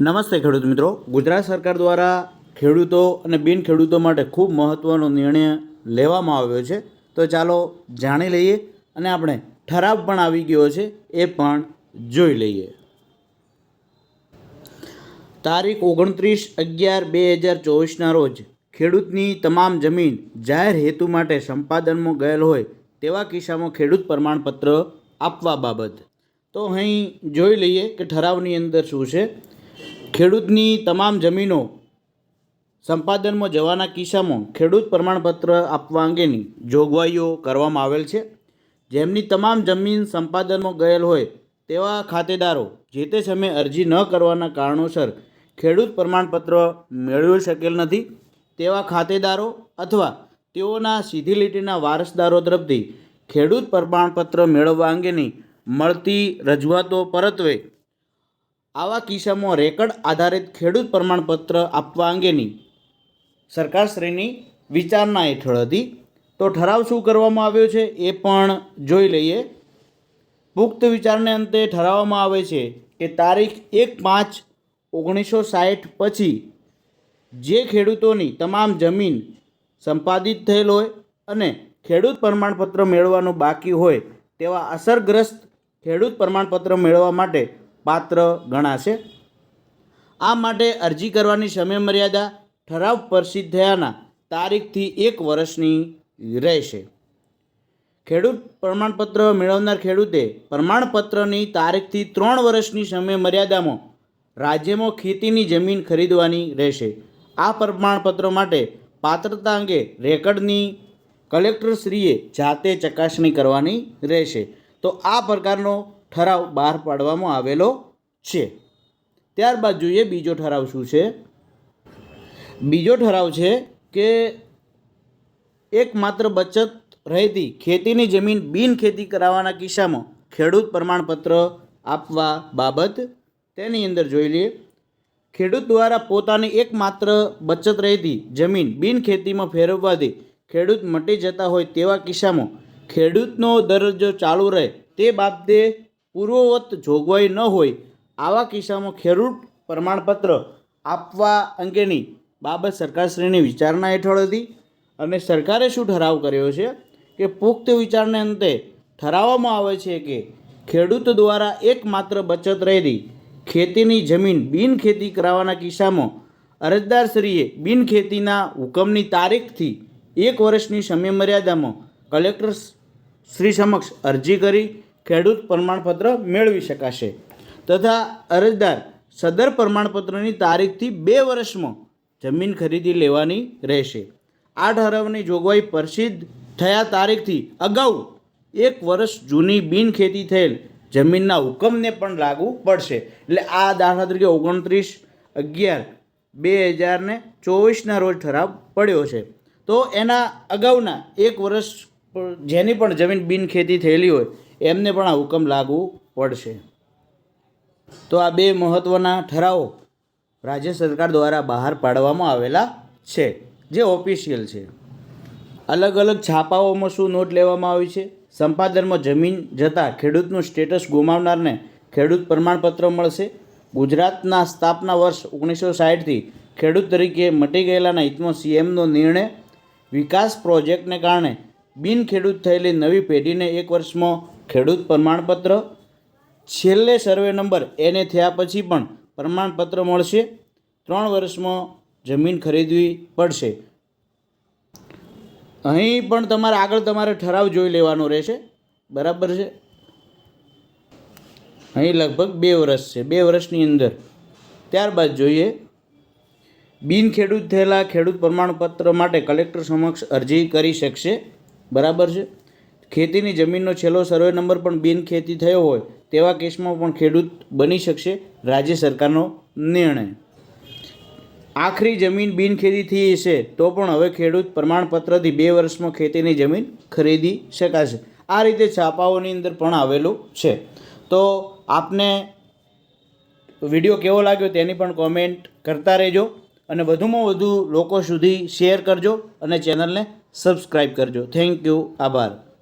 નમસ્તે ખેડૂત મિત્રો. ગુજરાત સરકાર દ્વારા ખેડૂતો અને બિન ખેડૂતો માટે ખૂબ મહત્ત્વનો નિર્ણય લેવામાં આવ્યો છે. તો ચાલો જાણી લઈએ અને આપણે ઠરાવ પણ આવી ગયો છે, એ પણ જોઈ લઈએ. તારીખ ઓગણત્રીસ અગિયાર બે હજાર ચોવીસના રોજ ખેડૂતની તમામ જમીન જાહેર હેતુ માટે સંપાદનમાં ગયેલ હોય તેવા કિસ્સામાં ખેડૂત પ્રમાણપત્ર આપવા બાબત. તો અહીં જોઈ લઈએ કે ઠરાવની અંદર શું છે. ખેડૂતની તમામ જમીનો સંપાદનમાં જવાના કિસ્સામાં ખેડૂત પ્રમાણપત્ર આપવા અંગેની જોગવાઈઓ કરવામાં આવેલ છે. જેમની તમામ જમીન સંપાદનમાં ગયેલ હોય તેવા ખાતેદારો જે તે સમયે અરજી ન કરવાના કારણોસર ખેડૂત પ્રમાણપત્ર મેળવી શકેલ નથી. તેવા ખાતેદારો અથવા તેઓના સીધી લીટીના વારસદારો તરફથી ખેડૂત પ્રમાણપત્ર મેળવવા અંગેની મળતી રજૂઆતો પરત્વે આવા કિસ્સામાં રેકર્ડ આધારિત ખેડૂત પ્રમાણપત્ર આપવા અંગેની સરકારશ્રીની વિચારણા હેઠળ હતી. તો ઠરાવ શું કરવામાં આવ્યો છે એ પણ જોઈ લઈએ. પુખ્ત વિચારને અંતે ઠરાવવામાં આવે છે કે તારીખ એક પાંચ ઓગણીસો સાઠ પછી જે ખેડૂતોની તમામ જમીન સંપાદિત થયેલ હોય અને ખેડૂત પ્રમાણપત્ર મેળવવાનું બાકી હોય તેવા અસરગ્રસ્ત ખેડૂત પ્રમાણપત્ર મેળવવા માટે પાત્ર ગણાશે. આ માટે અરજી કરવાની સમયમર્યાદા ઠરાવ પ્રસિદ્ધ થયાના તારીખથી એક વર્ષની રહેશે. ખેડૂત પ્રમાણપત્ર મેળવનાર ખેડૂતે પ્રમાણપત્રની તારીખથી ત્રણ વર્ષની સમય મર્યાદામાં રાજ્યમાં ખેતીની જમીન ખરીદવાની રહેશે. આ પ્રમાણપત્ર માટે પાત્રતા અંગે રેકર્ડની કલેક્ટરશ્રીએ જાતે ચકાસણી કરવાની રહેશે. તો આ પ્રકારનો ઠરાવ બહાર પાડવામાં આવેલો છે. ત્યારબાદ જોઈએ બીજો ઠરાવ શું છે? બીજો ઠરાવ છે કે એકમાત્ર બચત રહેતી ખેતીની જમીન બિન ખેતી કરાવવાના કિસ્સામાં ખેડૂત પ્રમાણપત્ર આપવા બાબત તેની અંદર જોઈ લઈએ. ખેડૂત દ્વારા પોતાની એકમાત્ર બચત રહેતી જમીન બિન ખેતીમાં ફેરવવાથી ખેડૂત મટી જતા હોય તેવા કિસ્સામાં ખેડૂતનો દરજ્જો ચાલુ રહે તે બાબતે પૂર્વવત જોગવાઈ ન હોય, આવા કિસ્સામાં ખેડૂત પ્રમાણપત્ર આપવા અંગેની બાબત સરકારશ્રીની વિચારણા હેઠળ હતી અને સરકારે શું ઠરાવ કર્યો છે કે પુખ્ત વિચારને અંતે ઠરાવવામાં આવે છે કે ખેડૂત દ્વારા એકમાત્ર બચત રહેલી ખેતીની જમીન બિનખેતી કરાવવાના કિસ્સામાં અરજદારશ્રીએ બિનખેતીના હુકમની તારીખથી એક વર્ષની સમયમર્યાદામાં કલેક્ટર શ્રી સમક્ષ અરજી કરી ખેડૂત પ્રમાણપત્ર મેળવી શકાશે. તથા અરજદાર સદર પ્રમાણપત્રની તારીખથી બે વર્ષમાં જમીન ખરીદી લેવાની રહેશે. આ ઠરાવની જોગવાઈ પ્રસિદ્ધ થયા તારીખથી અગાઉ એક વર્ષ જૂની બિનખેતી થયેલ જમીનના હુકમને પણ લાગુ પડશે. એટલે આ દાખલા તરીકે ઓગણત્રીસ અગિયાર બે હજારને ચોવીસના રોજ ઠરાવ પડ્યો છે. તો એના અગાઉના એક વર્ષ જેની પણ જમીન બિનખેતી થયેલી હોય એમને પણ આ હુકમ લાગુ પડશે. તો આ બે મહત્ત્વના ઠરાવો રાજ્ય સરકાર દ્વારા બહાર પાડવામાં આવેલા છે, જે ઓફિશિયલ છે. અલગ અલગ છાપાઓમાં શું નોટ લેવામાં આવી છે? સંપાદનમાં જમીન જતાં ખેડૂતનું સ્ટેટસ ગુમાવનારને ખેડૂત પ્રમાણપત્ર મળશે. ગુજરાતના સ્થાપના વર્ષ ઓગણીસો સાઠથી ખેડૂત તરીકે મટી ગયેલાના હિતમાં સીએમનો નિર્ણય વિકાસ પ્રોજેક્ટને કારણે બિન ખેડૂત થયેલી નવી પેઢીને એક વર્ષમાં ખેડૂત પ્રમાણપત્ર છેલ્લે સર્વે નંબર એને થયા પછી પણ પ્રમાણપત્ર મળશે. ત્રણ વર્ષમાં જમીન ખરીદવી પડશે. અહીં પણ તમારે આગળ તમારે ઠરાવ જોઈ લેવાનો રહેશે. બરાબર છે? અહીં લગભગ બે વર્ષ છે. બે વર્ષની અંદર. ત્યારબાદ જોઈએ. બિન ખેડૂત થયેલા ખેડૂત પ્રમાણપત્ર માટે કલેક્ટર સમક્ષ અરજી કરી શકશે. બરાબર છે? ખેતીની જમીનનો છેલ્લો સર્વે નંબર પણ બિનખેતી થયો હોય તેવા કેસમાં પણ ખેડૂત બની શકશે રાજ્ય સરકારનો નિર્ણય. આખરી જમીન બિનખેતી થઈ હશે તો પણ હવે ખેડૂત પ્રમાણપત્રથી બે વર્ષમાં ખેતીની જમીન ખરીદી શકાશે. આ રીતે છાપાઓની અંદર પણ આવેલું છે. તો આપને વીડિયો કેવો લાગ્યો તેની પણ કોમેન્ટ કરતા રહેજો અને વધુમાં વધુ લોકો સુધી શેર કરજો અને ચેનલને સબસ્ક્રાઈબ કરજો. Thank you. આભાર.